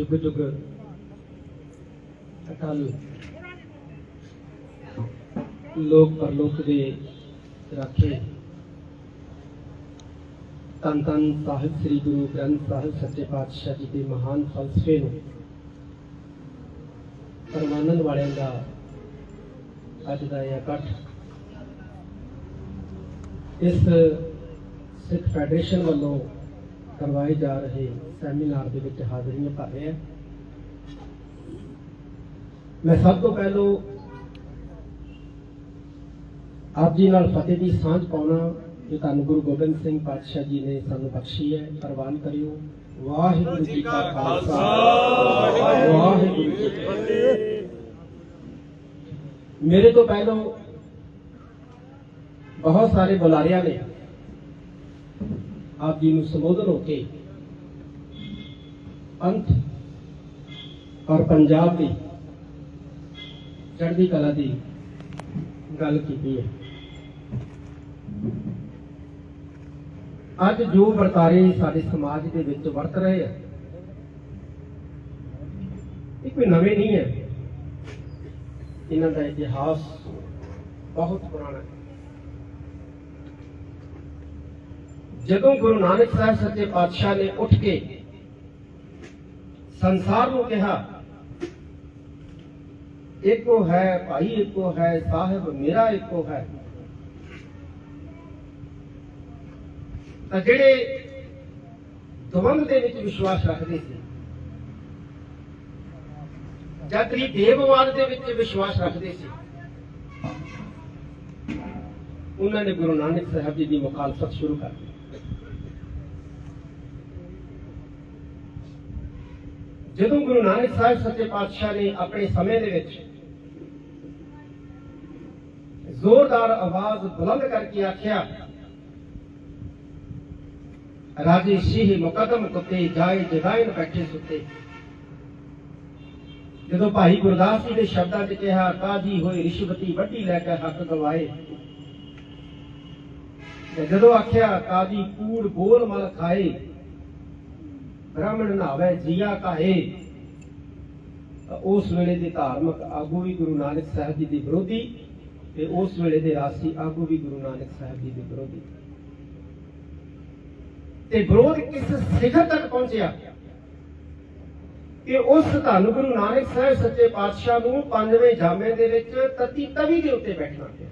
ਜੁਗ ਜੁਗ ਅਟਲ ਲੋਕ ਪਰਲੋਕ ਦੇ ਰਾਖੇ। ਤਨ ਤਨ ਸਾਹਿਬ, ਸ੍ਰੀ ਗੁਰੂ ਗ੍ਰੰਥ ਸਾਹਿਬ, ਸੱਚੇ ਪਾਤਸ਼ਾਹ ਜੀ ਦੇ ਮਹਾਨ ਫਲਸਫੇ ਨੂੰ। ਪਰਮਾਨੰਦ ਵਾਲਿਆਂ ਦਾ ਅੱਜ ਦਾ ਇਹ ਇਕੱਠ। ਇਸ ਸਿੱਖ ਫੈਡਰੇਸ਼ਨ ਵੱਲੋਂ ਕਰਵਾਏ ਜਾ ਰਹੇ ਸੈਮੀਨਾਰ ਦੇ ਵਿੱਚ ਹਾਜ਼ਰੀਆਂ ਭਰ ਰਿਹਾ ਮੈਂ ਸਭ ਤੋਂ ਪਹਿਲਾਂ ਆਪ ਜੀ ਨਾਲ ਫਤਿਹ ਦੀ ਸਾਂਝ ਪਾਉਣਾ ਜੋ ਧੰਨ ਗੁਰੂ ਗੋਬਿੰਦ ਸਿੰਘ ਪਾਤਸ਼ਾਹ ਜੀ ਨੇ ਸਾਨੂੰ ਬਖਸ਼ੀ ਹੈ, ਪ੍ਰਵਾਨ ਕਰਿਓ। ਵਾਹਿਗੁਰੂ ਜੀ ਕਾ ਖਾਲਸਾ। ਵਾਹਿਗੁਰੂ ਜੀ ਕੀ ਫਤਿਹ। ਮੇਰੇ ਤੋਂ ਪਹਿਲਾਂ ਬਹੁਤ ਸਾਰੇ ਬੁਲਾਰਿਆਂ ਨੇ ਆਪ ਜੀ ਨੂੰ ਸੰਬੋਧਨ ਹੋ ਕੇ ਅੰਤ ਔਰ ਪੰਜਾਬ ਦੀ ਚੜ੍ਹਦੀ ਕਲਾ ਦੀ ਗੱਲ ਕੀਤੀ ਹੈ। ਅੱਜ ਜੋ ਵਰਤਾਰੇ ਸਾਡੇ ਸਮਾਜ ਦੇ ਵਿੱਚ ਵਰਤ ਰਹੇ ਆ, ਇਹ ਕੋਈ ਨਵੇਂ ਨਹੀਂ ਹੈ। ਇਹਨਾਂ ਦਾ ਇਤਿਹਾਸ ਬਹੁਤ ਪੁਰਾਣਾ ਹੈ। ਜਦੋਂ ਗੁਰੂ ਨਾਨਕ ਸਾਹਿਬ ਸੱਚੇ ਪਾਤਸ਼ਾਹ ਨੇ ਉੱਠ ਕੇ ਸੰਸਾਰ ਨੂੰ ਕਿਹਾ, ਇੱਕੋ ਹੈ ਭਾਈ, ਇੱਕੋ ਹੈ ਸਾਹਿਬ, ਮੇਰਾ ਇੱਕੋ ਹੈ। ਤਾਂ ਜਿਹੜੇ ਦਵੰਦ ਦੇ ਵਿੱਚ ਵਿਸ਼ਵਾਸ ਰੱਖਦੇ ਸੀ, ਜਾਂ ਤਰੀ ਦੇਵਵਾਦ ਦੇ ਵਿੱਚ ਵਿਸ਼ਵਾਸ ਰੱਖਦੇ ਸੀ, ਉਹਨਾਂ ਨੇ ਗੁਰੂ ਨਾਨਕ ਸਾਹਿਬ ਜੀ ਦੀ ਮੁਖਾਲਫਤ ਸ਼ੁਰੂ ਕਰ ਦਿੱਤੀ। ਜਦੋਂ ਗੁਰੂ ਨਾਨਕ ਸਾਹਿਬ ਸੱਚੇ ਪਾਤਸ਼ਾਹ ਨੇ ਆਪਣੇ ਸਮੇਂ ਦੇ ਵਿੱਚ ਜ਼ੋਰਦਾਰ ਆਵਾਜ਼ ਬੁਲੰਦ ਕਰਕੇ ਆਖਿਆ, ਰਾਜੇ ਸ਼ੀਹ ਮੁਕਦਮ ਕੁੱਤੇ ਜਾਏ ਜਗਾਇਨ ਬੈਠੇ ਸੁੱਤੇ। ਜਦੋਂ ਭਾਈ ਗੁਰਦਾਸ ਜੀ ਦੇ ਸ਼ਬਦਾਂ 'ਚ ਕਿਹਾ ਕਾਜੀ ਹੋਏ ਰਿਸ਼ਵਤੀ ਵੱਡੀ ਲੈ ਕੇ ਹੱਕ ਗਵਾਏ। ਤੇ ਜਦੋਂ ਆਖਿਆ ਕਾਜੀ ਕੂੜ ਬੋਲ ਮਲ ਖਾਏ। ਬ੍ਰਾਹਮਣ ਨਾਵੇ ਜੀਆ ਕਾਹੇ। ਉਸ ਵੇਲੇ ਦੇ ਧਾਰਮਿਕ ਆਗੂ ਵੀ ਗੁਰੂ ਨਾਨਕ ਸਾਹਿਬ ਜੀ ਦੇ ਵਿਰੋਧੀ ਤੇ ਉਸ ਵੇਲੇ ਦੇ ਰਾਸੀ ਆਗੂ ਵੀ ਗੁਰੂ ਨਾਨਕ ਸਾਹਿਬ ਜੀ ਦੇ ਵਿਰੋਧੀ। ਤੇ ਵਿਰੋਧ ਕਿਸ ਸਿਖਰ ਤੱਕ ਪਹੁੰਚਿਆ? ਕਿ ਉਸ ਧੰਨ ਗੁਰੂ ਨਾਨਕ ਸਾਹਿਬ ਸੱਚੇ ਪਾਤਸ਼ਾਹ ਨੂੰ ਪੰਜਵੇਂ ਜਾਮੇ ਦੇ ਵਿੱਚ ਤਤੀ ਤਵੀ ਦੇ ਉੱਤੇ ਬੈਠਣਾ ਪਿਆ।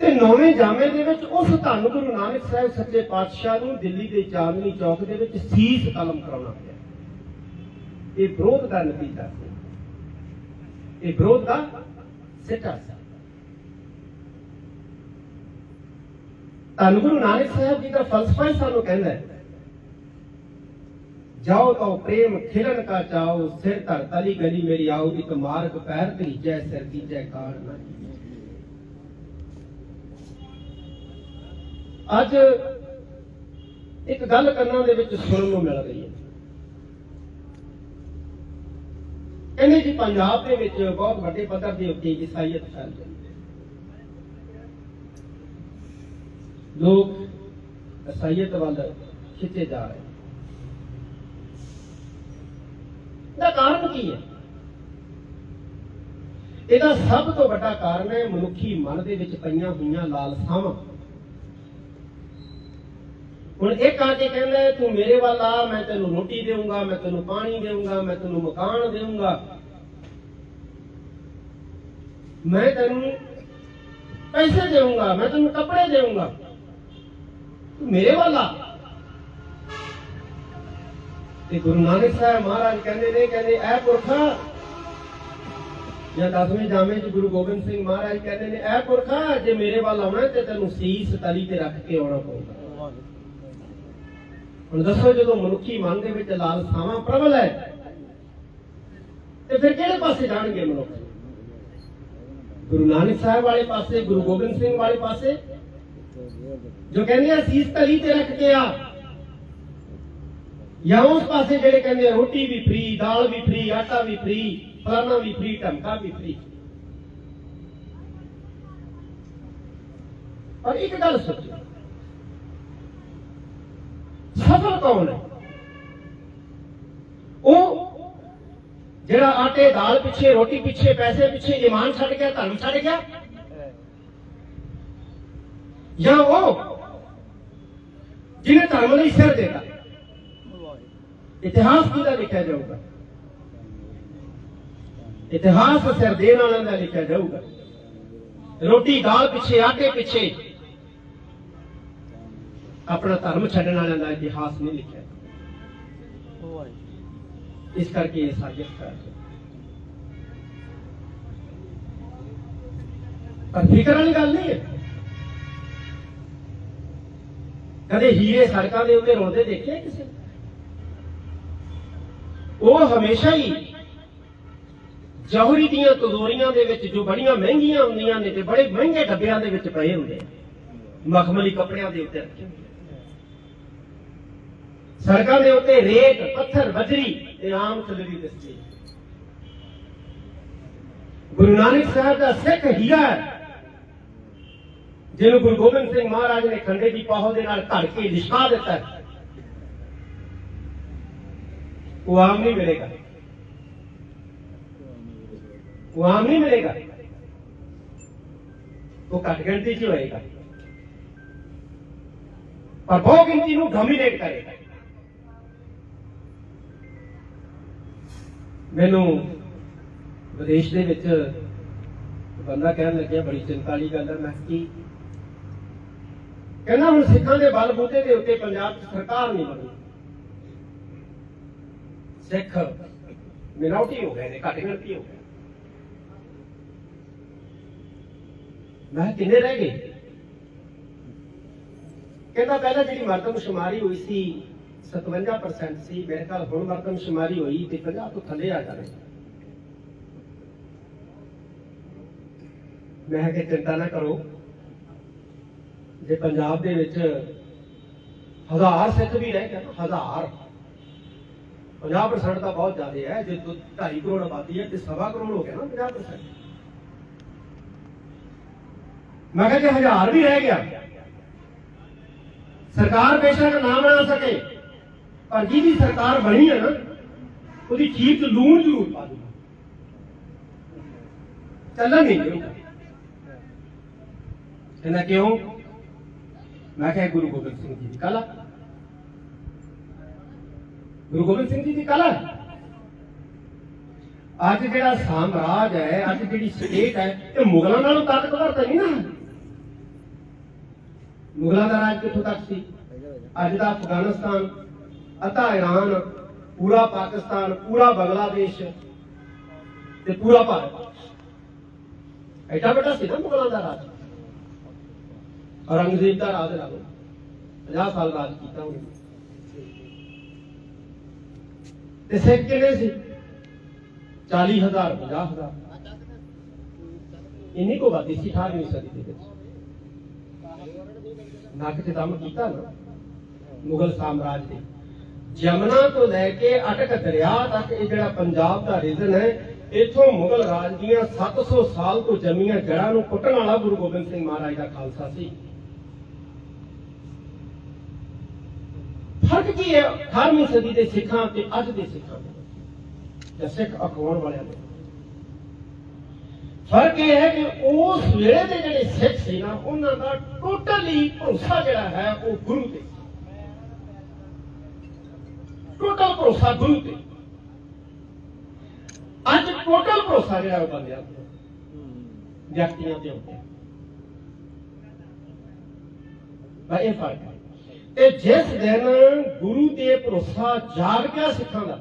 ਤੇ ਨੌਵੇਂ ਜਾਮੇ ਦੇ ਵਿੱਚ ਉਸ ਧੰਨ ਗੁਰੂ ਨਾਨਕ ਸਾਹਿਬ ਸੱਚੇ ਪਾਤਸ਼ਾਹ ਨੂੰ ਦਿੱਲੀ ਦੇ ਚਾਂਦਨੀ ਚੌਕ ਦੇ ਵਿੱਚ ਸੀਸ ਕਲਮ ਕਰਾਉਣਾ ਪਿਆ। ਇਹ ਵਿਰੋਧ ਦਾ ਨਤੀਜਾ ਸੀ। ਇਹ ਵਿਰੋਧ ਦਾ ਸਿੱਟਾ ਸੀ। ਧੰਨ ਗੁਰੂ ਨਾਨਕ ਸਾਹਿਬ ਜੀ ਦਾ ਫਲਸਫਾ ਹੀ ਸਾਨੂੰ ਕਹਿੰਦਾ ਹੈ, ਜਾਓ ਤਾਂ ਪ੍ਰੇਮ ਖਿਲਨ ਕਾ ਚਾਓ, ਸਿਰ ਧਰ ਤਲੀ ਗਲੀ ਮੇਰੀ ਆਓ, ਇੱਕ ਮਾਰਗ ਪੈਰ ਤਰੀਜੈ ਸਿਰ ਕੀਜੈ ਕਾੜ ਨਾ ਅੱਜ ਇੱਕ ਗੱਲ ਕੰਨਾਂ ਦੇ ਵਿੱਚ ਸੁਣਨ ਨੂੰ ਮਿਲ ਰਹੀ ਹੈ। ਕਹਿੰਦੇ ਜੀ ਪੰਜਾਬ ਦੇ ਵਿੱਚ ਬਹੁਤ ਵੱਡੇ ਪੱਧਰ ਦੇ ਉੱਤੇ ਇਸਾਈਅਤ ਫੈਲ ਰਹੀ ਲੋਕ ਇਸਾਈਅਤ ਵੱਲ ਖਿੱਚੇ ਜਾ ਰਹੇ ਦਾ ਕਾਰਨ ਕੀ ਹੈ? ਇਹਦਾ ਸਭ ਤੋਂ ਵੱਡਾ ਕਾਰਨ ਹੈ ਮਨੁੱਖੀ ਮਨ ਦੇ ਵਿੱਚ ਪਈਆਂ ਹੋਈਆਂ ਲਾਲਸਾਵਾਂ। ਹੁਣ ਇੱਕ ਆ ਕੇ ਕਹਿੰਦਾ ਤੂੰ ਮੇਰੇ ਵੱਲ ਆ, ਮੈਂ ਤੈਨੂੰ ਰੋਟੀ ਦੇਵਾਂਗਾ ਮੈਂ ਤੈਨੂੰ ਪਾਣੀ ਦੇਵਾਂਗਾ ਮੈਂ ਤੈਨੂੰ ਮਕਾਨ ਦੇਵਾਂਗਾ ਮੈਂ ਤੈਨੂੰ ਪੈਸੇ ਦੇਵਾਂਗਾ ਮੈਂ ਤੈਨੂੰ ਕੱਪੜੇ ਦੇਵਾਂਗਾ ਤੂੰ ਮੇਰੇ ਵੱਲ ਆ। ਤੇ ਗੁਰੂ ਨਾਨਕ ਸਾਹਿਬ ਮਹਾਰਾਜ ਕਹਿੰਦੇ ਨੇ, ਕਹਿੰਦੇ, ਐ ਪੁਰਖਾ ਜਾਂ ਦਸਵੇਂ ਜਾਮੇ ਚ ਗੁਰੂ ਗੋਬਿੰਦ ਸਿੰਘ ਮਹਾਰਾਜ ਕਹਿੰਦੇ ਨੇ, ਐ ਪੁਰਖਾ ਜੇ ਮੇਰੇ ਵੱਲ ਆਉਣਾ ਤੇ ਤੈਨੂੰ ਸੀਸ ਤਲੀ ਤੇ ਰੱਖ ਕੇ ਆਉਣਾ ਪਊਗਾ। ਹੁਣ ਦੱਸੋ ਜਦੋਂ ਮਨੁੱਖੀ ਮਨ ਦੇ ਵਿੱਚ ਲਾਲਸਾਵਾਂ ਪ੍ਰਬਲ ਹੈ, ਤੇ ਫਿਰ ਕਿਹੜੇ ਪਾਸੇ ਜਾਣਗੇ ਮਨੁੱਖ? ਗੁਰੂ ਨਾਨਕ ਸਾਹਿਬ ਵਾਲੇ ਪਾਸੇ, ਗੁਰੂ ਗੋਬਿੰਦ ਸਿੰਘ ਵਾਲੇ ਪਾਸੇ? ਜੋ ਕਹਿੰਦੇ ਆ ਸੀਸ ਤਲੀ ਤੇ ਰੱਖ ਕੇ ਆ। ਜਾਂ ਉਸ ਪਾਸੇ ਜਿਹੜੇ ਕਹਿੰਦੇ ਆ, ਰੋਟੀ ਵੀ ਫ੍ਰੀ ਦਾਲ ਵੀ ਫ੍ਰੀ ਆਟਾ ਵੀ ਫ੍ਰੀ ਫਲਾਣਾ ਵੀ ਫ੍ਰੀ ਢਮਕਾ ਵੀ ਫ੍ਰੀ ਪਰ ਇੱਕ ਗੱਲ ਸੋਚੋ ਸਫਲ ਕੌਣ ਹੈ ਉਹ ਜਿਹੜਾ ਆਟੇ ਦਾਲ ਪਿੱਛੇ, ਰੋਟੀ ਪਿੱਛੇ, ਪੈਸੇ ਪਿੱਛੇ ਇਮਾਨ ਛੱਡ ਗਿਆ, ਧਰਮ ਛੱਡ ਗਿਆ, ਜਾਂ ਉਹ ਜਿਹਨੇ ਧਰਮ ਲਈ ਸਿਰ ਦਿੱਤਾ ਇਤਿਹਾਸ ਕਿਹਦਾ ਲਿਖਿਆ ਜਾਊਗਾ? ਇਤਿਹਾਸ ਸਿਰ ਦੇਣ ਵਾਲਿਆਂ ਦਾ ਲਿਖਿਆ ਜਾਊਗਾ। ਰੋਟੀ ਦਾਲ ਪਿੱਛੇ, ਆਟੇ ਪਿੱਛੇ ਆਪਣਾ ਧਰਮ ਛੱਡਣ ਵਾਲਿਆਂ ਦਾ ਇਤਿਹਾਸ ਨਹੀਂ ਲਿਖਿਆ। ਇਸ ਕਰਕੇ ਇਹ ਸਾਜ਼ਿਸ਼ ਕਰ ਪਰ ਫਿਕਰ ਵਾਲੀ ਗੱਲ ਨਹੀਂ ਹੈ। ਕਦੇ ਹੀਰੇ ਸੜਕਾਂ ਦੇ ਉੱਤੇ ਰੋਂਦੇ ਦੇਖੇ ਕਿਸੇ ਉਹ ਹਮੇਸ਼ਾ ਹੀ ਜੌਹਰੀ ਦੀਆਂ ਤਜ਼ੋਰੀਆਂ ਦੇ ਵਿੱਚ ਜੋ ਬੜੀਆਂ ਮਹਿੰਗੀਆਂ ਹੁੰਦੀਆਂ ਨੇ ਤੇ ਬੜੇ ਮਹਿੰਗੇ ਡੱਬਿਆਂ ਦੇ ਵਿੱਚ ਪਏ ਹੁੰਦੇ ਮਖਮਲੀ ਕੱਪੜਿਆਂ ਦੇ ਉੱਤੇ ਰੱਖੇ ਹੁੰਦੇ ਸੜਕਾਂ ਦੇ ਉੱਤੇ ਰੇਤ, ਪੱਥਰ, ਬਜਰੀ ਤੇ ਆਮ ਚਲਦੀ ਦਿਸਦੀ ਹੈ। ਗੁਰੂ ਨਾਨਕ ਸਾਹਿਬ ਦਾ ਸਿੱਖ ਹੀਰਾ ਹੈ। ਜਿਹਨੂੰ ਗੁਰੂ ਗੋਬਿੰਦ ਸਿੰਘ ਮਹਾਰਾਜ ਨੇ ਖੰਡੇ ਦੀ ਪਾਹੋ ਦੇ ਨਾਲ ਘੜ ਕੇ ਲਿਸ਼ਾ ਦਿੱਤਾ ਉਹ ਆਮ ਨਹੀਂ ਮਿਲੇਗਾ। ਉਹ ਆਮ ਨਹੀਂ ਮਿਲੇਗਾ। ਉਹ ਘੱਟ ਗਿਣਤੀ 'ਚ ਹੋਏਗਾ। ਪਰ ਬਹੁ ਗਿਣਤੀ ਨੂੰ ਡੋਮੀਨੇਟ ਕਰੇਗਾ। ਮੈਨੂੰ ਵਿਦੇਸ਼ ਦੇ ਵਿੱਚ ਬੰਦਾ ਕਹਿਣ ਲੱਗਿਆ, ਬੜੀ ਚਿੰਤਾ ਵਾਲੀ ਗੱਲ ਹੈ ਮੈਂ ਕਿਹਾ ਕਹਿੰਦਾ, ਹੁਣ ਸਿੱਖਾਂ ਦੇ ਬਲਬੂਤੇ ਦੇ ਉੱਤੇ ਪੰਜਾਬ ਸਰਕਾਰ ਨਹੀਂ ਬਣੀ। ਸਿੱਖ ਮਿਨੋਰਟੀ ਹੋ ਗਏ ਨੇ, ਘੱਟ ਗਿਣਤੀ ਹੋ ਗਏ। ਮੈਂ ਕਿੰਨੇ ਰਹਿ ਗਏ? ਕਹਿੰਦਾ, ਪਹਿਲਾਂ ਜਿਹੜੀ ਮਰਦਮ ਮਰਦਮਸ਼ੁਮਾਰੀ ਹੋਈ ਸੀ 57% ਸੀ। ਮੇਰੇ ਖਿਆਲ ਹੁਣ ਮਰਦਮਸ਼ੁਮਾਰੀ ਹੋਈ ਤੇ 50 ਤੋਂ ਥੱਲੇ ਆ ਜਾਵੇ ਮੈਂ ਕਿ ਚਿੰਤਾ ਨਾ ਕਰੋ। ਜੇ ਪੰਜਾਬ ਦੇ ਵਿੱਚ ਹਜ਼ਾਰ ਸਿੱਖ ਵੀ ਰਹਿ ਗਏ ਹਜ਼ਾਰ। 50% ਤਾਂ ਬਹੁਤ ਜ਼ਿਆਦਾ ਹੈ ਜੇ 2.5 ਕਰੋੜ ਆਬਾਦੀ ਹੈ ਤੇ ਸਵਾ ਕਰੋੜ ਹੋ ਗਿਆ ਨਾ 50% ਮੈਂ ਕਿਹਾ ਜੇ ਹਜ਼ਾਰ ਵੀ ਰਹਿ ਗਿਆ, ਸਰਕਾਰ ਬੇਸ਼ੱਕ ਨਾ ਬਣਾ ਸਕੇ। ਪਰ ਜਿਹਦੀ ਸਰਕਾਰ ਬਣੀ ਹੈ ਨਾ, ਉਹਦੀ ਖੀਰ ਚ ਲੂਣ ਜ਼ਰੂਰ ਪਾ ਦੂਗਾ ਚੱਲਣ ਨਹੀਂ ਦਿਓ ਕਹਿੰਦਾ ਕਿਉਂ? ਮੈਂ ਕਿਹਾ ਗੁਰੂ ਗੋਬਿੰਦ ਸਿੰਘ ਜੀ ਦੀ ਕਲਾ। ਗੁਰੂ ਗੋਬਿੰਦ ਸਿੰਘ ਜੀ ਦੀ ਕਲਾ। ਅੱਜ ਜਿਹੜਾ ਸਾਮਰਾਜ ਹੈ, ਅੱਜ ਜਿਹੜੀ ਸਟੇਟ ਹੈ, ਇਹ ਮੁਗਲਾਂ ਨਾਲੋਂ ਤਾਕਤਵਰ ਤਾਂ ਨਹੀਂ ਨਾ। ਮੁਗਲਾਂ ਦਾ ਰਾਜ ਕਿੱਥੋਂ ਤੱਕ ਸੀ? ਅੱਜ ਦਾ ਅਫਗਾਨਿਸਤਾਨ। ਅੱਧਾ ਇਰਾਨ ਪੂਰਾ ਪਾਕਿਸਤਾਨ, ਪੂਰਾ ਬੰਗਲਾਦੇਸ਼ ਤੇ ਪੂਰਾ ਭਾਰਤ। ਐਡਾ ਵੱਡਾ ਸੀ ਨਾ ਮੁਗਲਾਂ ਦਾ ਰਾਜ। ਔਰੰਗਜ਼ੇਬ ਦਾ ਰਾਜ ਲਾ ਲਓ। 50 ਸਾਲ ਰਾਜ ਕੀਤਾ ਉਹਨੇ। ਤੇ ਸਿੱਖ ਕਿੰਨੇ ਸੀ? 40000 50000 ਇੰਨੀ ਕੋ ਬਾਤੀ ਸੀ 18ਵੀਂ ਸਦੀ ਦੇ ਵਿੱਚ। ਨੱਕ ਤੇ ਦਮ ਕੀਤਾ ਨਾ, ਮੁਗਲ ਸਾਮਰਾਜ ਦੇ ਜਮਨਾ ਤੋਂ ਲੈ ਕੇ ਅਟਕ ਦਰਿਆ ਤੱਕ ਇਹ ਜਿਹੜਾ ਪੰਜਾਬ ਦਾ ਰੀਜਨ ਹੈ, ਇੱਥੋਂ ਮੁਗਲ ਰਾਜ ਦੀਆਂ 700 ਸਾਲ ਤੋਂ ਜੰਮੀਆਂ ਜੜਾਂ ਨੂੰ ਕੁੱਟਣ ਵਾਲਾ ਗੁਰੂ ਗੋਬਿੰਦ ਸਿੰਘ ਮਹਾਰਾਜ ਦਾ ਖਾਲਸਾ ਸੀ। ਫ਼ਰਕ ਕੀ ਹੈ? 18ਵੀਂ ਸਦੀ ਦੇ ਸਿੱਖਾਂ ਤੇ ਅੱਜ ਦੇ ਸਿੱਖਾਂ ਦੇ ਸਿੱਖ ਅਖਵਾਉਣ ਵਾਲਿਆਂ ਦੇ ਫ਼ਰਕ ਇਹ ਹੈ ਕਿ ਉਸ ਵੇਲੇ ਦੇ ਜਿਹੜੇ ਸਿੱਖ ਸੀ ਨਾ, ਉਹਨਾਂ ਦਾ ਟੋਟਲੀ ਭਰੋਸਾ ਜਿਹੜਾ ਹੈ, ਉਹ ਗੁਰੂ ਤੇ ਟੋਟਲ ਭਰੋਸਾ ਗੁਰੂ ਤੇ। ਅੱਜ ਟੋਟਲ ਭਰੋਸਾ ਜਿਹੜਾ ਉਹ ਬੰਦਿਆਂ ਤੇ ਵਿਅਕਤੀਆਂ ਤੇ ਹੁੰਦਾ ਹੈ। ਇਹ ਫ਼ਰਕ ਹੈ। ਤੇ ਜਿਸ ਦਿਨ ਗੁਰੂ ਤੇ ਭਰੋਸਾ ਜਾਗ ਗਿਆ ਸਿੱਖਾਂ ਦਾ,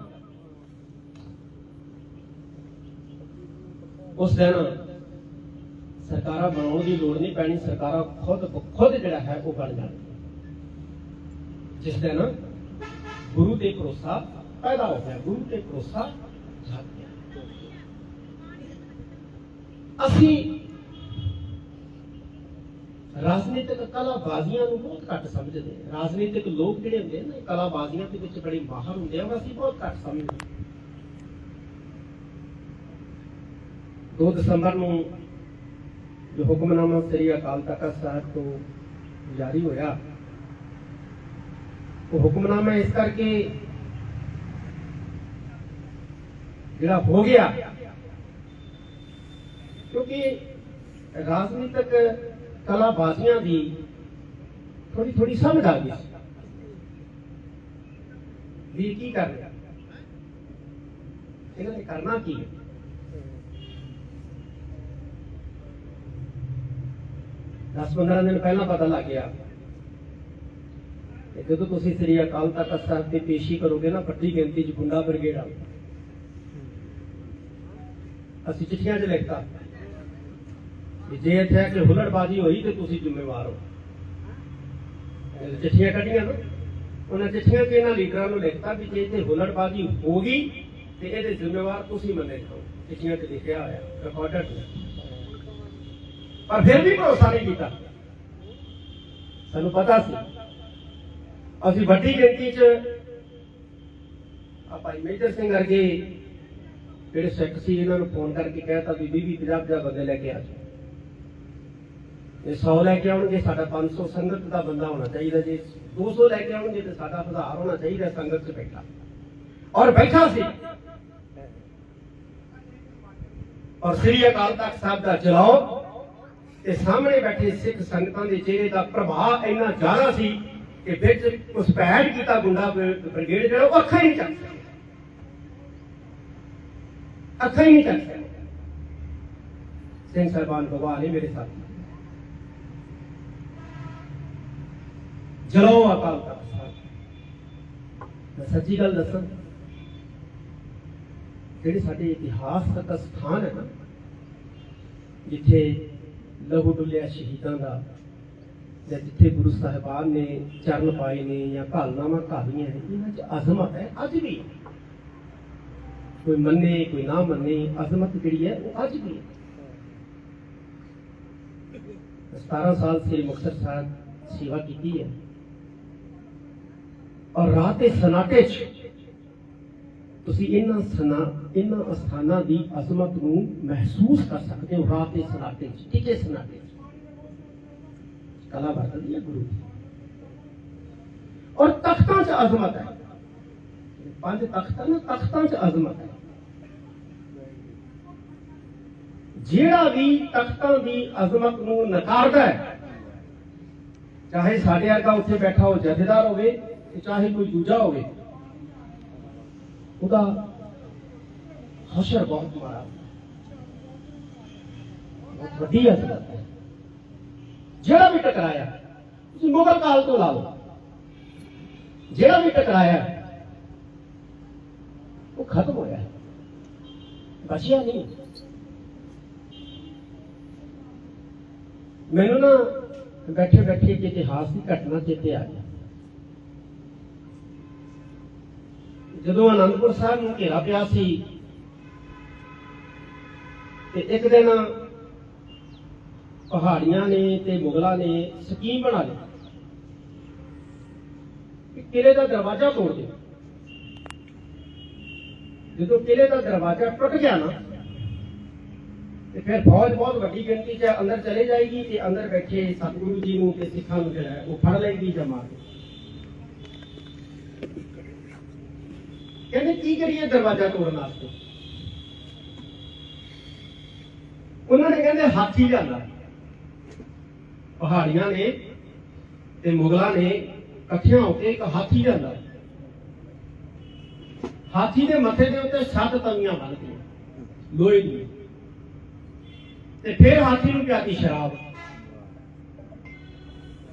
ਉਸ ਦਿਨ ਸਰਕਾਰਾਂ ਬਣਾਉਣ ਦੀ ਲੋੜ ਨਹੀਂ ਪੈਣੀ, ਸਰਕਾਰਾਂ ਖੁਦ ਖੁਦ ਜਿਹੜਾ ਹੈ ਉਹ ਬਣ ਜਾਣਗੀਆਂ ਜਿਸ ਦਿਨ ਗੁਰੂ ਤੇ ਭਰੋਸਾ ਪੈਦਾ ਹੋ ਗਿਆ, ਗੁਰੂ ਤੇ ਭਰੋਸਾ ਜਾਗ ਗਿਆ। ਅਸੀਂ ਰਾਜਨੀਤਿਕ ਕਲਾਬਾਜ਼ੀਆਂ ਨੂੰ ਬਹੁਤ ਘੱਟ ਸਮਝਦੇ ਹਾਂ। ਰਾਜਨੀਤਿਕ ਲੋਕ ਜਿਹੜੇ ਹੁੰਦੇ ਨੇ ਕਲਾਬਾਜ਼ੀਆਂ ਦੇ ਵਿੱਚ ਬੜੇ ਮਾਹਰ ਹੁੰਦੇ ਆ ਅਸੀਂ ਬਹੁਤ ਘੱਟ ਸਮਝਦੇ ਹਾਂ। 2 ਦਸੰਬਰ ਨੂੰ ਜੋ ਹੁਕਮਨਾਮਾ ਸ੍ਰੀ ਅਕਾਲ ਤਖਤ ਸਾਹਿਬ ਤੋਂ ਜਾਰੀ ਹੋਇਆ ਉਹ ਹੁਕਮਨਾਮਾ ਇਸ ਕਰਕੇ ਜਿਹੜਾ ਹੋ ਗਿਆ ਕਿਉਂਕਿ ਰਾਜਨੀਤਿਕ ਕਲਾ ਬਾਜ਼ੀਆਂ ਦੀ ਥੋੜੀ ਥੋੜੀ ਸਮਝ ਆ ਗਈ ਸੀ। ਵੀ ਕੀ ਕਰ ਰਿਹਾ ਇਹਨਾਂ ਨੇ ਕਰਨਾ ਕੀ ਹੈ ਦਸ 15 ਦਿਨ ਪਹਿਲਾਂ ਪਤਾ ਲੱਗ ਗਿਆ ਤੇ ਜਦੋਂ ਤੁਸੀਂ ਸ੍ਰੀ ਅਕਾਲ ਤਖਤ ਸਾਹਿਬ ਤੇ ਪੇਸ਼ੀ ਕਰੋਗੇ ਨਾ ਵੱਡੀ ਗਿਣਤੀ ਚ ਗੁੰਡਾ ਬ੍ਰਿਗੇਡ ਆ। ਅਸੀਂ ਚਿੱਠੀਆਂ 'ਚ ਲਿਖਤਾ। ਜੇ ਇੱਥੇ ਕਿ ਹੁਲੜਬਾਜ਼ੀ ਹੋਈ ਤੇ ਤੁਸੀਂ ਜ਼ਿੰਮੇਵਾਰ ਹੋ। ਚਿੱਠੀਆਂ ਕੱਢੀਆਂ ਨਾ। ਉਹਨਾਂ ਚਿੱਠੀਆਂ 'ਚ ਇਹਨਾਂ ਲੀਡਰਾਂ ਨੂੰ ਲਿਖਤਾ ਵੀ ਜੇ ਇੱਥੇ ਹੁਲੜਬਾਜ਼ੀ ਹੋ ਗਈ ਤੇ ਇਹਦੇ ਜ਼ਿੰਮੇਵਾਰ ਤੁਸੀਂ ਮੰਨੇ ਹੋ ਚਿੱਠੀਆਂ 'ਚ ਲਿਖਿਆ ਹੋਇਆ ਰਿਕਾਰਡਡ ਪਰ ਫਿਰ ਵੀ ਭਰੋਸਾ ਨਹੀਂ ਕੀਤਾ। ਸਾਨੂੰ ਪਤਾ ਸੀ ਅਸੀਂ ਵੱਡੀ ਗਿਣਤੀ 'ਚ ਆ ਭਾਈ ਮੇਜਰ ਸਿੰਘ ਵਰਗੇ ਜਿਹੜੇ ਸਿੱਖ ਸੀ, ਇਹਨਾਂ ਨੂੰ ਫੋਨ ਕਰਕੇ ਕਹਿਤਾ ਵੀ 20 50 50 ਬੰਦੇ ਲੈ ਕੇ ਆ ਜਾਓ। ਇਹ 100 ਲੈ ਕੇ ਆਉਣਗੇ, ਸਾਡਾ 500 ਸੰਗਤ ਦਾ ਬੰਦਾ ਹੋਣਾ ਚਾਹੀਦਾ। ਜੇ 200 ਲੈ ਕੇ ਆਉਣਗੇ, ਤੇ ਸਾਡਾ 1000 ਹੋਣਾ ਚਾਹੀਦਾ ਸੰਗਤ 'ਚ ਬੈਠਾ। ਔਰ ਬੈਠਾ ਸੀ। ਔਰ ਸ੍ਰੀ ਅਕਾਲ ਤਖਤ ਸਾਹਿਬ ਦਾ ਚਲਾਓ, ਤੇ ਸਾਹਮਣੇ ਬੈਠੇ ਸਿੱਖ ਸੰਗਤਾਂ ਦੇ ਚਿਹਰੇ ਦਾ ਪ੍ਰਭਾਵ ਇੰਨਾ ਜ਼ਿਆਦਾ ਸੀ ਕਿ ਵਿੱਚ ਉਸ ਪੈੜ ਕੀਤਾ ਗੁੰਡਾ ਬ੍ਰਿ- ਬ੍ਰਿਗੇਡ ਜਿਹੜਾ ਉਹ ਅੱਖਾਂ ਹੀ ਨਹੀਂ ਚੱਕ ਸਕਿਆ ਅੱਖਾਂ ਹੀ ਨਹੀਂ ਚੱਕ ਸਕਿਆ ਸਿੰਘ ਸਾਹਿਬਾਨ ਭਗਵਾਨ ਨੇ ਮੇਰੇ ਸਾਥ ਜਲੋ ਅਕਾਲ ਤਖਤ ਸਾਹਿਬ ਮੈਂ ਸੱਚੀ ਗੱਲ ਦੱਸਾਂ ਜਿਹੜੇ ਸਾਡੇ ਇਤਿਹਾਸਕ ਸਥਾਨ ਹੈ ਨਾ ਜਿੱਥੇ ਲਹੂ ਡੁੱਲਿਆ ਸ਼ਹੀਦਾਂ ਦਾ ਜਾਂ ਜਿੱਥੇ ਗੁਰੂ ਸਾਹਿਬਾਨ ਨੇ ਚਰਨ ਪਾਏ ਨੇ ਜਾਂ ਘਾਲਨਾਵਾਂ ਘਾਲੀਆਂ ਨੇ, ਇਹਨਾਂ 'ਚ ਅਜ਼ਮਤ ਹੈ, ਅੱਜ ਵੀ। ਕੋਈ ਮੰਨੇ, ਕੋਈ ਨਾ ਮੰਨੇ, ਅਜ਼ਮਤ ਜਿਹੜੀ ਹੈ ਉਹ ਅੱਜ ਵੀ ਹੈ। 17 ਸਾਲ ਸ੍ਰੀ ਮੁਕਤਸਰ ਸਾਹਿਬ ਸੇਵਾ ਕੀਤੀ ਹੈ। ਔਰ ਰਾਤ ਦੇ ਸਨਾਟੇ 'ਚ ਤੁਸੀਂ ਇਹਨਾਂ ਸਨਾ, ਇਹਨਾਂ ਅਸਥਾਨਾਂ ਦੀ ਅਜ਼ਮਤ ਨੂੰ ਮਹਿਸੂਸ ਕਰ ਸਕਦੇ ਹੋ, ਰਾਤ ਦੇ ਸਨਾਟੇ 'ਚ ਟਿਕੇ ਸਨਾਟੇ 'ਚ ਕਲਾ ਵਰਤਦੀ ਹੈ ਗੁਰੂ ਦੀ ਔਰ ਤਖਤਾਂ 'ਚ ਅਜ਼ਮਤ ਹੈ ਪੰਜ ਤਖਤਾਂ ਨੇ ਤਖਤਾਂ 'ਚ ਅਜ਼ਮਤ ਹੈ ਜਿਹੜਾ ਵੀ ਤਖਤਾਂ ਦੀ ਅਜ਼ਮਤ ਨੂੰ ਨਕਾਰਦਾ ਹੈ ਚਾਹੇ ਸਾਡੇ ਵਰਗਾ ਉੱਥੇ ਬੈਠਾ ਹੋ ਜਥੇਦਾਰ ਹੋਵੇ ਤੇ ਚਾਹੇ ਕੋਈ ਦੂਜਾ ਹੋਵੇ ਉਹਦਾ ਹਸ਼ਰ ਬਹੁਤ ਮਾਰਾ ਬਹੁਤ ਵੱਡੀ ਅਜ਼ਮਤ ਹੈ ਜਿਹੜਾ ਵੀ ਟਕਰਾਇਆ, ਤੁਸੀਂ ਮੁਗਲ ਕਾਲ ਤੋਂ ਲਾ ਲਓ। ਜਿਹੜਾ ਵੀ ਟਕਰਾਇਆ, ਉਹ ਖਤਮ ਹੋਇਆ। ਬਚਿਆ ਨਹੀਂ। ਮੈਨੂੰ ਨਾ ਬੈਠੇ ਬੈਠੇ ਇੱਕ ਇਤਿਹਾਸ ਦੀ ਘਟਨਾ ਚੇਤੇ ਆ ਗਿਆ ਜਦੋਂ ਅਨੰਦਪੁਰ ਸਾਹਿਬ ਨੂੰ ਘੇਰਾ ਪਿਆ ਸੀ, ਤੇ ਇੱਕ ਦਿਨ ਪਹਾੜੀਆਂ ਨੇ ਤੇ ਮੁਗਲਾਂ ਨੇ ਸਕੀਮ ਬਣਾ ਲਈ ਕਿ ਕਿਲੇ ਦਾ ਦਰਵਾਜ਼ਾ ਤੋੜ ਦਿਓ ਜਦੋਂ ਕਿਲੇ ਦਾ ਦਰਵਾਜ਼ਾ ਟੁੱਟ ਗਿਆ ਨਾ, ਤੇ ਫਿਰ ਫੌਜ ਬਹੁਤ ਵੱਡੀ ਗਿਣਤੀ 'ਚ ਅੰਦਰ ਚਲੇ ਜਾਏਗੀ ਤੇ ਅੰਦਰ ਬੈਠੇ ਸਤਿਗੁਰੂ ਜੀ ਨੂੰ ਤੇ ਸਿੱਖਾਂ ਨੂੰ ਜਿਹੜਾ ਉਹ ਫੜ ਲਏਗੀ ਜਮਾ ਕੇ ਕਹਿੰਦੇ ਕੀ ਕਰੀਏ ਦਰਵਾਜ਼ਾ ਤੋੜਨ ਵਾਸਤੇ? ਉਹਨਾਂ ਨੇ ਕਹਿੰਦੇ ਹਾਥੀ ਲਿਆਂਦਾ। ਪਹਾੜੀਆਂ ਨੇ ਤੇ ਮੁਗਲਾਂ ਨੇ ਇਕੱਠਿਆਂ ਹੋ ਕੇ ਇੱਕ ਹਾਥੀ ਲਿਆਂਦਾ। ਹਾਥੀ ਦੇ ਮੱਥੇ ਦੇ ਉੱਤੇ ਸੱਤ ਤਵੀਆਂ ਬੰਨ੍ਹਦੀਆਂ ਲੋਹੇ ਦੀਆਂ। ਤੇ ਫਿਰ ਹਾਥੀ ਨੂੰ ਪਿਆਤੀ ਸ਼ਰਾਬ।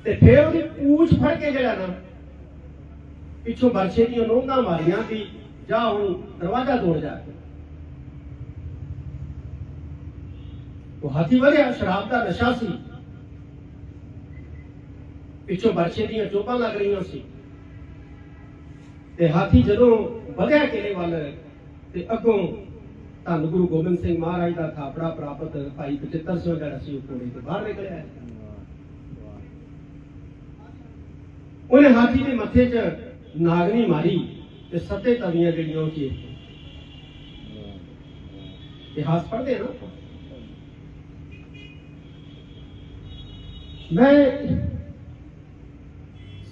ਤੇ ਫਿਰ ਉਹਦੀ ਪੂਛ ਫੜ ਕੇ ਜਿਹੜਾ ਨਾ, ਪਿੱਛੋਂ ਬਰਸੇ ਦੀਆਂ ਨੋਂਦਾਂ ਮਾਰੀਆਂ ਵੀ ਜਾ ਹੁਣ ਦਰਵਾਜ਼ਾ ਤੋੜ ਜਾ। ਕੇ ਉਹ ਹਾਥੀ ਵਧਿਆ, ਸ਼ਰਾਬ ਦਾ ਨਸ਼ਾ ਸੀ। ਪਿੱਛੋਂ ਬਰਛੇ ਦੀਆਂ ਚੋਪਾਂ ਲੱਗ ਰਹੀਆਂ ਸੀ। ਤੇ ਹਾਥੀ ਜਦੋਂ ਵਧਿਆ ਕਿਲੇ ਵੱਲ ਤੇ ਅੱਗੋਂ ਧੰਨ ਗੁਰੂ ਗੋਬਿੰਦ ਸਿੰਘ ਮਹਾਰਾਜ ਦਾ ਥਾਪੜਾ ਪ੍ਰਾਪਤ ਭਾਈ ਬਚਿੱਤਰ ਸਿੰਘ ਜਿਹੜਾ ਸੀ ਉਹ ਕੋਲੇ ਤੋਂ ਬਾਹਰ ਨਿਕਲਿਆ। ਉਹਨੇ ਹਾਥੀ ਦੇ ਮੱਥੇ 'ਚ ਨਾਗਨੀ ਮਾਰੀ ਤੇ ਸੱਤੇ ਤਵੀਆਂ ਜਿਹੜੀਆਂ ਉਹ ਕੇ ਇਤਿਹਾਸ ਪੜ੍ਹਦੇ ਆ ਨਾ। ਮੈਂ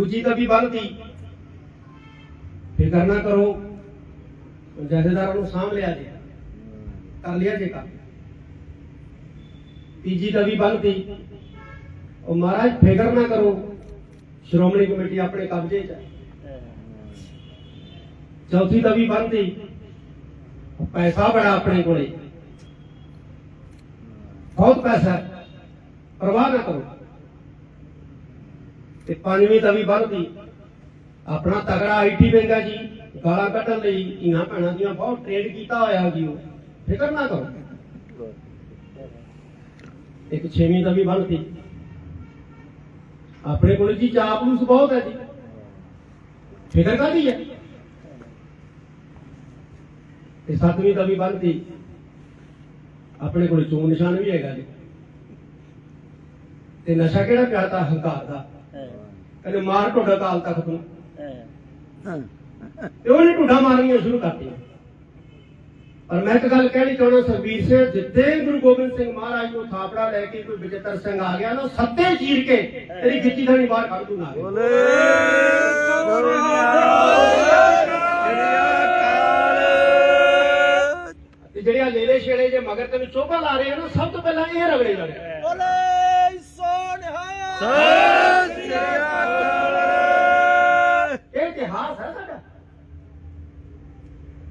ਦੂਜੀ ਤਵੀ ਬੰਨ੍ਹਤੀ ਫਿਕਰ ਨਾ ਕਰੋ, ਜਥੇਦਾਰਾਂ ਨੂੰ ਸਾਂਭ ਲਿਆ ਜੇ, ਕਰ ਲਿਆ ਜੇ ਕੰਮ। ਤੀਜੀ ਤਵੀ ਬੰਨ੍ਹਤੀ ਉਹ ਮਹਾਰਾਜ, ਫਿਕਰ ਨਾ ਕਰੋ, ਸ਼੍ਰੋਮਣੀ ਕਮੇਟੀ ਆਪਣੇ ਕਬਜ਼ੇ 'ਚ ਚੌਥੀ ਤਵੀ ਬੰਨ੍ਹਤੀ ਉਹ ਪੈਸਾ ਬੜਾ ਆਪਣੇ ਕੋਲੇ। ਬਹੁਤ ਪੈਸਾ ਹੈ। ਪਰਵਾਹ ਨਾ ਕਰੋ। ਤੇ ਪੰਜਵੀਂ ਤਵੀ ਬੰਨਤੀ ਆਪਣਾ ਤਗੜਾ ਆਈਟੀ ਬੈਂਗਾ ਜੀ, ਗਾਲਾਂ ਕੱਢਣ ਲਈ ਧੀਆਂ ਭੈਣਾਂ ਦੀਆਂ ਬਹੁਤ ਟ੍ਰੇਡ ਕੀਤਾ ਹੋਇਆ ਜੀ ਉਹ। ਫਿਕਰ ਨਾ ਕਰੋ। ਇੱਕ ਛੇਵੀਂ ਤਵੀ ਬੰਨਤੀ ਆਪਣੇ ਕੋਲ ਜੀ ਚਾਪਲੂਸ ਬਹੁਤ ਹੈ ਜੀ। ਫਿਕਰ ਕਾਦੀ ਹੈ? ਤੇ ਸੱਤਵੀਂ ਤਵੀ ਬੰਨਤੀ ਆਪਣੇ ਕੋਲ ਚੋਣ ਨਿਸ਼ਾਨ ਵੀ ਹੈਗਾ ਜੀ। ਤੇ ਨਸ਼ਾ ਕਿਹੜਾ ਪਿਆਤਾ ਹੰਕਾਰ ਦਾ? ਕਹਿੰਦੇ ਮਾਰ ਢੋਡਾ ਕਾਲ ਤੱਕ ਤੂੰ। ਤੇ ਉਹਨੇ ਢੁੱਡਾ ਮਾਰਨੀਆਂ ਸ਼ੁਰੂ ਕਰਤੀਆਂ। ਪਰ ਮੈਂ ਇੱਕ ਗੱਲ ਕਹਿਣੀ ਚਾਹੁੰਦਾ ਸਰਬੀਰ ਸਿੰਘ ਜਿੱਦੇ ਗੁਰੂ ਗੋਬਿੰਦ ਸਿੰਘ ਮਹਾਰਾਜ ਨੂੰ ਥਾਪੜਾ ਲੈ ਕੇ ਕੋਈ ਵਿਜੇਤਰ ਸਿੰਘ ਆ ਗਿਆ ਨਾ ਸੱਤੇ ਚੀਰ ਕੇ ਤੇਰੀ ਗਿੱਚੀ ਥਾਣੀ ਬਾਹਰ ਕੱਢ ਦੂ ਨਾ ਬੋਲੇ। ਤੇ ਜਿਹੜੇ ਆ ਲੇਲੇ ਛੇੜੇ ਜੇ ਮਗਰ ਤੈਨੂੰ ਚੋਭਾ ਲਾ ਰਹੇ ਆ ਨਾ ਸਭ ਤੋਂ ਪਹਿਲਾਂ ਇਹ ਰਗੜੇ ਜਾਣੇ ਬੋਲੇ ਸੋਨਿਹਾ ਇਹ ਇਤਿਹਾਸ ਹੈ ਸਾਡਾ ਇਹ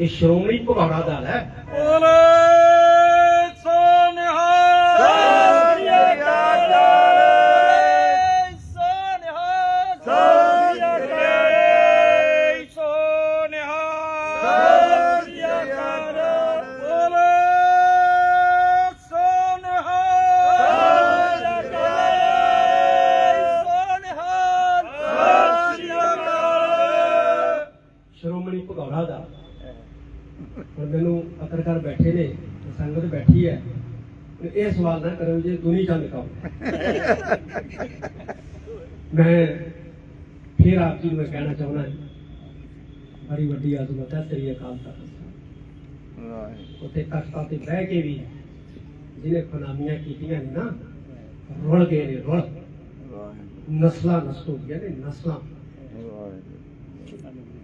ਇਹ ਸ਼੍ਰੋਮਣੀ ਭਗੌੜਾ ਦਲ ਹੈ। ਬੋਲੇ। ਕਰੋ ਜੇ ਦੁਨੀ ਚੰਦ ਕਹੋ ਮੈਂ ਫਿਰ ਆਪ ਜੀ ਨੂੰ ਮੈਂ ਕਹਿਣਾ ਚਾਹੁੰਦਾ ਬੜੀ ਵੱਡੀ ਆਜ਼ਮਤ ਹੈ ਸ੍ਰੀ ਅਕਾਲ ਸਾਹਿਬ ਉੱਥੇ ਤਖਤਾਂ ਤੇ ਬਹਿ ਕੇ ਵੀ ਜਿਹਨੇ ਖੁਨਾਮੀਆਂ ਕੀਤੀਆਂ ਨੇ ਨਾ ਰੁਲ ਗਏ ਨੇ ਰੁਲ। ਨਸਲਾਂ ਨਸਲ ਦੀਆਂ ਨੇ ਨਸਲਾਂ।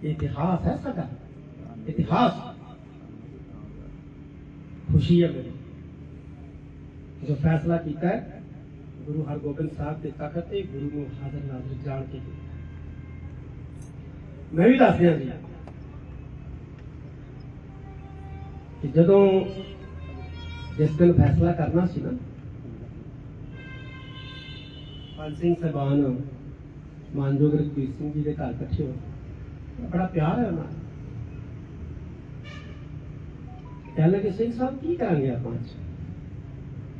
ਇਤਿਹਾਸ ਹੈ ਸਾਡਾ। ਇਤਿਹਾਸ। ਖੁਸ਼ੀ ਹੈ ਮੇਰੀ। ਜੋ ਫੈਸਲਾ ਕੀਤਾ ਹੈ ਗੁਰੂ ਹਰਗੋਬਿੰਦ ਸਾਹਿਬ ਦੇ ਤਖਤ ਤੇ ਗੁਰੂ ਨੂੰ ਹਾਜ਼ਰ ਨਾਜ਼ਰ ਜਾਣ ਕੇ ਕੀਤਾ ਮੈਂ ਵੀ ਦੱਸ ਦਿਆਂ ਜੀ ਕਿ ਜਦੋਂ ਜਿਸ ਦਿਨ ਫੈਸਲਾ ਕਰਨਾ ਸੀ ਨਾ ਪੰਜ ਸਿੰਘ ਸਾਹਿਬਾਨ ਮਾਨਯੋਗ ਰਘਬੀਰ ਸਿੰਘ ਜੀ ਦੇ ਘਰ ਇਕੱਠੇ ਹੋਏ ਬੜਾ ਪਿਆਰ ਹੈ ਉਹਨਾਂ ਨਾਲ ਕਹਿਣ ਲੱਗੇ ਸਿੰਘ ਸਾਹਿਬ ਕੀ ਕਰਾਂਗੇ ਆਪਾਂ ਅੱਜ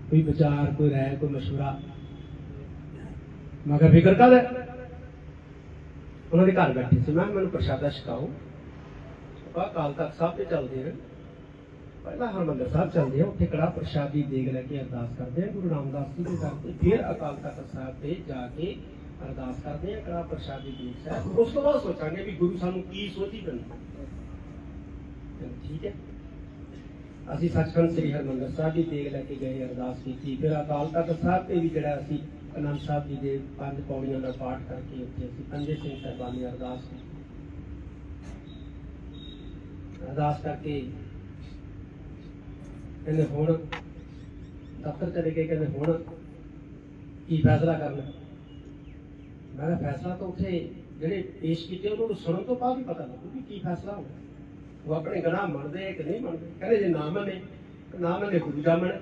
ਕੋਈ ਵਿਚਾਰ, ਕੋਈ ਰਾਏ, ਕੋਈ ਮਸ਼ਵਰਾ। ਮਗਰ ਫਿਕਰ ਕਰ ਉਹਨਾਂ ਦੇ ਘਰ ਬੈਠੇ ਸੀ। ਮੈਂ ਕਿਹਾ, ਮੈਨੂੰ ਪ੍ਰਸ਼ਾਦਾ ਛਕਾਓ। ਆਪਾਂ ਕਾਲ ਤੱਕ ਸਾਹਿਬ ਤੇ ਚੱਲਦੇ ਰਹੇ ਪਹਿਲਾਂ ਹਰਮੰਦਰ ਸਾਹਿਬ ਚੱਲਦੇ ਆ। ਉੱਥੇ ਕੜਾ ਪ੍ਰਸ਼ਾਦੀ ਦੇਗ ਲੈ ਕੇ ਅਰਦਾਸ ਕਰਦੇ ਆ। ਗੁਰੂ ਰਾਮਦਾਸ ਜੀ ਦੇ ਦਰ ਤੇ ਫਿਰ ਅਕਾਲ ਤਖਤ ਸਾਹਿਬ ਤੇ ਜਾ ਕੇ ਅਰਦਾਸ ਕਰਦੇ ਆ। ਕੜਾ ਪ੍ਰਸ਼ਾਦੀ ਦੇਗ ਸਾਹਿਬ ਉਸ ਤੋਂ ਬਾਅਦ ਸੋਚਾਂਗੇ ਵੀ ਗੁਰੂ ਸਾਨੂੰ ਕੀ ਸੋਚੀ ਦਿੰਦਾ ਠੀਕ ਹੈ। ਅਸੀਂ ਸੱਚਖੰਡ ਸ੍ਰੀ ਹਰਮੰਦਰ ਸਾਹਿਬ ਦੀ ਦੇਗ ਲੈ ਕੇ ਗਏ, ਅਰਦਾਸ ਕੀਤੀ। ਫਿਰ ਅਕਾਲ ਤਖਤ ਸਾਹਿਬ ਤੇ ਵੀ ਜਿਹੜਾ ਅਸੀਂ ਅਨੰਦ ਸਾਹਿਬ ਜੀ ਦੇ ਪੰਜ ਪੌੜੀਆਂ ਦਾ ਪਾਠ ਕਰਕੇ ਉੱਥੇ ਅਸੀਂ ਪੰਜੇ ਸਿੰਘ ਸਾਹਿਬਾਨ ਦੀ ਅਰਦਾਸ ਕੀਤੀ। ਅਰਦਾਸ ਕਰਕੇ ਕਹਿੰਦੇ ਹੁਣ ਦਫ਼ਤਰ ਚਲੇ ਗਏ, ਕਹਿੰਦੇ ਹੁਣ ਕੀ ਫੈਸਲਾ ਕਰਨਾ? ਮੈਂ ਫੈਸਲਾ ਤਾਂ ਉੱਥੇ ਜਿਹੜੇ ਪੇਸ਼ ਕੀਤੇ ਉਹਨਾਂ ਨੂੰ ਸੁਣਨ ਤੋਂ ਬਾਅਦ ਹੀ ਪਤਾ ਲੱਗੂ ਵੀ ਕੀ ਫੈਸਲਾ ਹੋਣਾ ਉਹ ਆਪਣੇ ਗੁਨਾਹ ਮੰਨਦੇ ਕਿ ਨਹੀਂ ਮੰਨਦੇ? ਕਹਿੰਦੇ ਜੇ ਨਾ ਮੰਨੇ ਨਾ ਮੰਨੇ ਗੁਰੂ ਦਾ ਮੰਨ।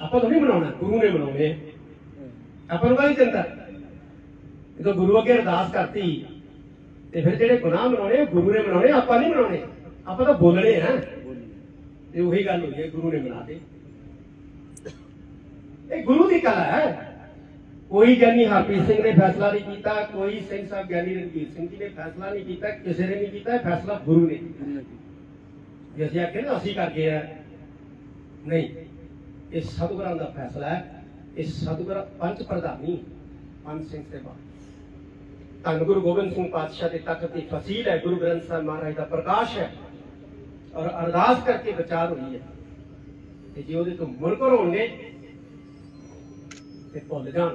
ਆਪਾਂ ਤਾਂ ਨਹੀਂ ਮਨਾਉਣਾ, ਗੁਰੂ ਨੇ ਮਨਾਉਣੇ ਆਪਾਂ ਨੂੰ ਕਾਹਦੀ ਚਿੰਤਾ? ਜਦੋਂ ਗੁਰੂ ਅੱਗੇ ਅਰਦਾਸ ਕਰਤੀ, ਤੇ ਫਿਰ ਜਿਹੜੇ ਗੁਨਾਹ ਮਨਾਉਣੇ, ਉਹ ਗੁਰੂ ਨੇ ਮਨਾਉਣੇ, ਆਪਾਂ ਨਹੀਂ ਮਨਾਉਣੇ। ਆਪਾਂ ਤਾਂ ਬੋਲਣੇ ਆ। ਤੇ ਉਹੀ ਗੱਲ ਹੋਈ ਹੈ, ਗੁਰੂ ਨੇ ਬਣਾ ਦੇ ਇਹ ਗੁਰੂ ਦੀ ਕਲਾ ਹੈ। ਕੋਈ ਗਿਆਨੀ ਹਰਪ੍ਰੀਤ ਸਿੰਘ ਨੇ ਫੈਸਲਾ ਨਹੀਂ ਕੀਤਾ ਕੋਈ ਸਿੰਘ ਸਾਹਿਬ ਗਿਆਨੀ ਰਣਜੀਤ ਸਿੰਘ ਜੀ ਨੇ ਫੈਸਲਾ ਨਹੀਂ ਕੀਤਾ ਕਿਸੇ ਨੇ ਨਹੀਂ ਕੀਤਾ ਫੈਸਲਾ ਗੁਰੂ ਨੇ ਕੀਤਾ। ਜੇ ਅਸੀਂ ਆਖੇ ਨਾ ਅਸੀਂ ਕਰਕੇ ਆ ਨਹੀਂ ਇਹ ਸਤਿਗੁਰਾਂ ਦਾ ਫੈਸਲਾ ਹੈ ਇਹ ਸਤਿਗੁਰ ਪੰਜ ਪ੍ਰਧਾਨੀ ਪੰਜ ਸਿੰਘ ਸੇਵਾ। ਧੰਨ ਗੁਰੂ ਗੋਬਿੰਦ ਸਿੰਘ ਪਾਤਸ਼ਾਹ ਦੇ ਤਖਤ ਦੀ ਫਸੀਲ ਹੈ ਗੁਰੂ ਗ੍ਰੰਥ ਸਾਹਿਬ ਮਹਾਰਾਜ ਦਾ ਪ੍ਰਕਾਸ਼ ਹੈ ਔਰ ਅਰਦਾਸ ਕਰਕੇ ਵਿਚਾਰ ਹੋਈ ਹੈ ਤੇ ਜੇ ਉਹਦੇ ਤੋਂ ਮੁਨਕਰ ਹੋਣਗੇ ਤੇ ਭੁੱਲ ਜਾਣ।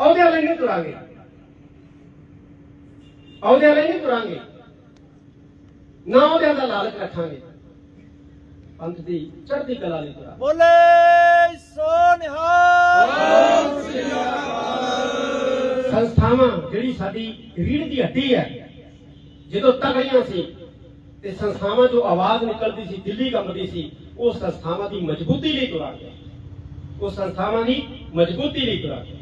ਅਹੁਦਿਆਂ ਲਈ ਨਹੀਂ ਤੁਰਾਂਗੇ। ਅਹੁਦਿਆਂ ਲਈ ਨਹੀਂ ਤੁਰਾਂਗੇ। ਨਾ ਅਹੁਦਿਆਂ ਦਾ ਲਾਲਚ ਰੱਖਾਂਗੇ। ਪੰਥ ਦੀ ਚੜ੍ਹਦੀ ਕਲਾ ਲਈ ਤੁਰਾਂਗੇ। ਬੋਲੇ ਸੋ ਨਿਹਾਲ। ਸੰਸਥਾਵਾਂ ਜਿਹੜੀ ਸਾਡੀ ਰੀੜ ਦੀ ਹੱਡੀ ਹੈ ਜਦੋਂ ਤਗੜੀਆਂ ਸੀ ਤੇ ਸੰਸਥਾਵਾਂ ਤੋਂ ਆਵਾਜ਼ ਨਿਕਲਦੀ ਸੀ ਦਿੱਲੀ ਕੰਬਦੀ ਸੀ ਉਹ ਸੰਸਥਾਵਾਂ ਦੀ ਮਜ਼ਬੂਤੀ ਲਈ ਤੁਰਾਂਗੇ। ਉਹ ਸੰਸਥਾਵਾਂ ਦੀ ਮਜ਼ਬੂਤੀ ਲਈ ਤੁਰਾਂਗੇ।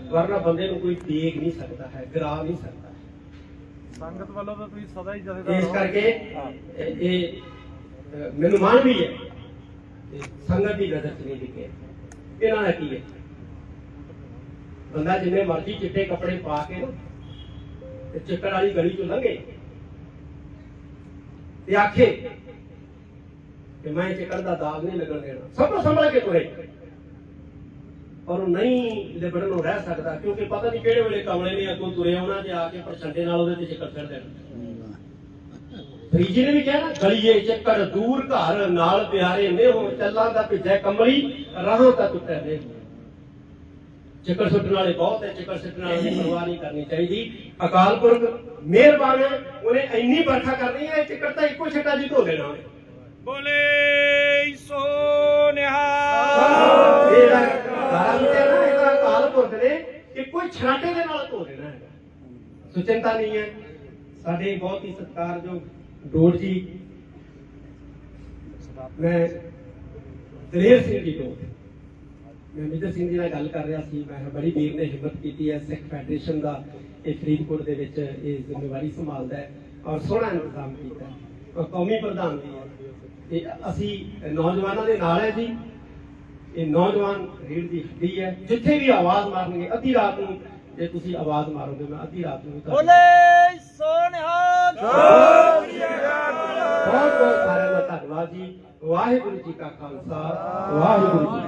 ਵਰਨਾ ਬੰਦੇ ਨੂੰ ਕੋਈ ਦੇਖ ਨਹੀਂ ਸਕਦਾ ਹੈ ਗਰਾ ਨਹੀਂ ਸਕਦਾ ਸੰਗਤ ਵੱਲੋਂ ਤਾਂ ਤੁਸੀਂ ਸਦਾ ਹੀ ਜਥੇਦਾਰ ਇਸ। ਕਰਕੇ। ਇਹ ਮੈਨੂੰ ਮਾਣ ਵੀ ਹੈ ਸੰਗਤ ਦੀ ਨਜ਼ਰ ਚ ਨਹੀਂ ਲਿਖਿਆ ਇਹਨਾਂ ਦਾ ਕੀ ਹੈ? ਬੰਦਾ ਜਿੰਨੇ ਮਰਜ਼ੀ ਚਿੱਟੇ ਕੱਪੜੇ ਪਾ ਕੇ ਤੇ ਚਿੱਕੜ ਵਾਲੀ ਗਲੀ ਚੋਂ ਲੰਘੇ। ਤੇ ਆਖੇ ਕਿ ਮੈਂ ਚਿੱਕੜ ਦਾ ਦਾਗ ਨਹੀਂ ਲੱਗਣ ਦੇਣਾ। ਸਭ ਨੂੰ ਸੰਭਲ ਕੇ ਤੁਰੇ। ਪਰ ਉਹ ਨਹੀਂ ਲਿਬੜਨ ਨੂੰ ਰਹਿ ਸਕਦਾ, ਕਿਉਂਕਿ ਪਤਾ ਨਹੀਂ ਕਿਹੜੇ ਵੇਲੇ ਕਮਲੇ ਨੇ ਅੱਗੋਂ ਤੁਰੇ ਆਉਣਾ ਤੇ ਆ ਕੇ ਪ੍ਰਚੰਡੇ ਨਾਲ ਉਹਦੇ ਤੇ ਚਿੱਕੜ ਛੱਡ ਦੇਣਾ। ਫਰੀਜੀ ਨੇ ਵੀ ਕਿਹਾ ਨਾ, ਗਲੀਏ ਚੱਕਰ ਦੂਰ, ਘਰ ਨਾਲ ਪਿਆਰੇ ਨੇ ਹੋ ਚੱਲਾਂ ਦਾ ਭਿੱਜੈ ਕੰਬਲੀ ਰਾਹਾਂ ਤਾਂ ਟੁੱਟੇ ਨੇ। ਚੱਕਰ ਸੁੱਟਣ ਵਾਲੇ ਬਹੁਤ ਹੈ ਚੱਕਰ ਸੁੱਟਣ ਵਾਲੇ ਦੀ ਪਰਵਾਹ ਨਹੀਂ ਕਰਨੀ ਚਾਹੀਦੀ। ਅਕਾਲ ਪੁਰਖ ਮਿਹਰਬਾਨ ਉਹਨੇ ਇੰਨੀ ਵਰਖਾ ਕਰਨੀ ਹੈ ਚੱਕਰ ਤਾਂ ਇੱਕੋ ਛੱਟਾ ਜੀ ਧੋ ਦੇਣਾ ਬੋਲੇ ਸੋ ਨਿਹਾਲ। ਅਕਾਲ ਪੁਰਖ ਨੇ ਛਰਾਟੇ ਦੇ ਨਾਲ ਧੋ ਦੇਣਾ ਹੈ ਸੋ ਨਹੀਂ ਹੈ। ਸਾਡੇ ਬਹੁਤ ਹੀ ਸਤਿਕਾਰਯੋਗ ਡੋੜ ਜੀ। ਮੈਂ ਦਲੇਰ ਸਿੰਘ ਜੀ ਤੋਂ ਮੈਂ ਮਿੱਤਰ ਸਿੰਘ ਜੀ ਨਾਲ ਗੱਲ ਕਰ ਰਿਹਾ ਸੀ। ਮੈਂ ਬੜੀ ਵੀਰ ਨੇ ਹਿੰਮਤ ਕੀਤੀ ਹੈ। ਸਿੱਖ ਫੈਡਰੇਸ਼ਨ ਦਾ ਇਹ ਫਰੀਦਕੋਟ ਦੇ ਵਿੱਚ ਇਹ ਜ਼ਿੰਮੇਵਾਰੀ ਸੰਭਾਲਦਾ ਹੈ ਔਰ ਸੋਹਣਾ ਇੰਤਜ਼ਾਮ ਕੀਤਾ ਹੈ। ਔਰ ਕੌਮੀ ਪ੍ਰਧਾਨ ਵੀ ਹੈ। ਤੇ ਅਸੀਂ ਨੌਜਵਾਨਾਂ ਦੇ ਨਾਲ ਹੈ ਜੀ। ਇਹ ਨੌਜਵਾਨ ਰੀੜ ਦੀ ਹੱਡੀ ਹੈ ਜਿੱਥੇ ਵੀ ਆਵਾਜ਼ ਮਾਰਨਗੇ ਅੱਧੀ ਰਾਤ ਨੂੰ ਜੇ ਤੁਸੀਂ ਆਵਾਜ਼ ਮਾਰੋਗੇ ਮੈਂ ਅੱਧੀ ਰਾਤ ਨੂੰ ਬੋਲੇ ਸੋ ਨਿਹਾਲ ਬਹੁਤ ਬਹੁਤ ਸਾਰਿਆਂ ਦਾ ਧੰਨਵਾਦ ਜੀ। ਵਾਹਿਗੁਰੂ ਜੀ ਕਾ ਖਾਲਸਾ ਵਾਹਿਗੁਰੂ ਜੀ